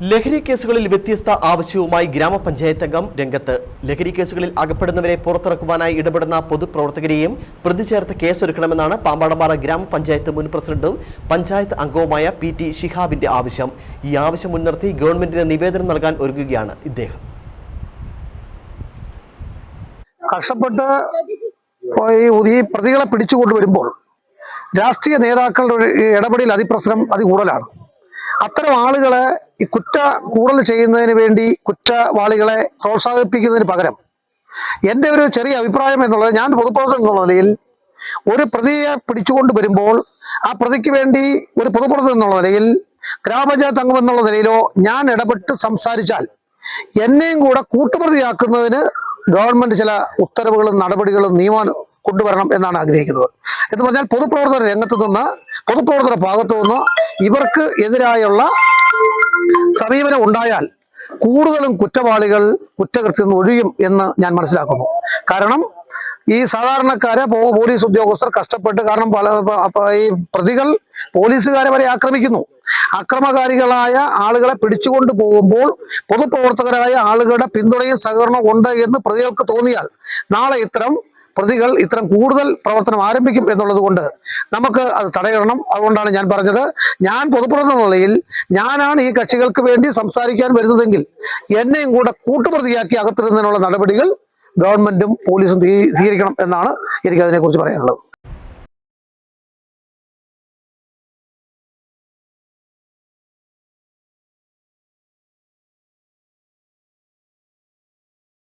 ലഹരി കേസുകളിൽ വ്യത്യസ്ത ആവശ്യവുമായി ഗ്രാമപഞ്ചായത്ത് അംഗം രംഗത്ത്. ലഹരി കേസുകളിൽ അകപ്പെടുന്നവരെ പുറത്തിറക്കുവാനായി ഇടപെടുന്ന പൊതുപ്രവർത്തകരെയും പ്രതി ചേർത്ത് കേസെടുക്കണമെന്നാണ് പാമ്പാടമ്പാറ ഗ്രാമപഞ്ചായത്ത് മുൻ പ്രസിഡന്റും പഞ്ചായത്ത് അംഗവുമായ പി ടി ഷിഹാബിന്റെ ആവശ്യം. ഈ ആവശ്യം മുൻനിർത്തി ഗവൺമെന്റിന് നിവേദനം നൽകാൻ ഒരുങ്ങുകയാണ് ഇദ്ദേഹം. കഷ്ടപ്പെട്ട് ഈ പ്രതികളെ പിടിച്ചുകൊണ്ടുവരുമ്പോൾ രാഷ്ട്രീയ നേതാക്കളുടെ ഇടപെടൽ അതിപ്രസരം അതികൂടുതലാണ് അത്തരം ആളുകളെ ഈ കുറ്റ കൂടുതൽ ചെയ്യുന്നതിന് വേണ്ടി കുറ്റവാളികളെ പ്രോത്സാഹിപ്പിക്കുന്നതിന് പകരം എന്റെ ഒരു ചെറിയ അഭിപ്രായം എന്നുള്ളത് ഞാൻ പൊതുപ്രവർത്തകൻ എന്നുള്ള നിലയിൽ ഒരു പ്രതിയെ പിടിച്ചുകൊണ്ട് വരുമ്പോൾ ആ പ്രതിക്ക് വേണ്ടി ഒരു പൊതുപ്രവർത്തകൻ എന്നുള്ള നിലയിൽ ഗ്രാമപഞ്ചായത്ത് അംഗം എന്നുള്ള നിലയിലോ ഞാൻ ഇടപെട്ട് സംസാരിച്ചാൽ എന്നെയും കൂടെ കൂട്ടുപ്രതിയാക്കുന്നതിന് ഗവൺമെന്റ് ചില ഉത്തരവുകളും നടപടികളും നിയമം കൊണ്ടുവരണം എന്നാണ് ആഗ്രഹിക്കുന്നത്. എന്ന് പറഞ്ഞാൽ പൊതുപ്രവർത്തന രംഗത്ത് നിന്ന് പൊതുപ്രവർത്തന ഭാഗത്തു നിന്ന് ഇവർക്ക് എതിരായുള്ള സമീപനം ഉണ്ടായാൽ കൂടുതലും കുറ്റവാളികൾ കുറ്റകൃത്യം ഒഴിയും എന്ന് ഞാൻ മനസ്സിലാക്കുന്നു. കാരണം ഈ സാധാരണക്കാരെ പോലീസ് ഉദ്യോഗസ്ഥർ കഷ്ടപ്പെട്ട് കാരണം പല ഈ പ്രതികൾ പോലീസുകാരെ വരെ ആക്രമിക്കുന്നു. അക്രമകാരികളായ ആളുകളെ പിടിച്ചുകൊണ്ട് പോകുമ്പോൾ പൊതുപ്രവർത്തകരായ ആളുകളുടെ പിന്തുണയും സഹകരണവും ഉണ്ട് എന്ന് പ്രതികൾക്ക് തോന്നിയാൽ നാളെ ഇത്തരം പ്രതികൾ ഇത്തരം കൂടുതൽ പ്രവർത്തനം ആരംഭിക്കും എന്നുള്ളത് കൊണ്ട് നമുക്ക് അത് തടയിടണം അതുകൊണ്ടാണ് ഞാൻ പറഞ്ഞത്. ഞാൻ പൊതുപ്രവർത്തന നിലയിൽ ഞാനാണ് ഈ കക്ഷികൾക്ക് വേണ്ടി സംസാരിക്കാൻ വരുന്നതെങ്കിൽ എന്നെയും കൂടെ കൂട്ടുപ്രതിയാക്കി അകത്തിരുന്നതിനുള്ള നടപടികൾ ഗവൺമെന്റും പോലീസും സ്വീകരിക്കണം എന്നാണ് എനിക്ക് പറയാനുള്ളത്.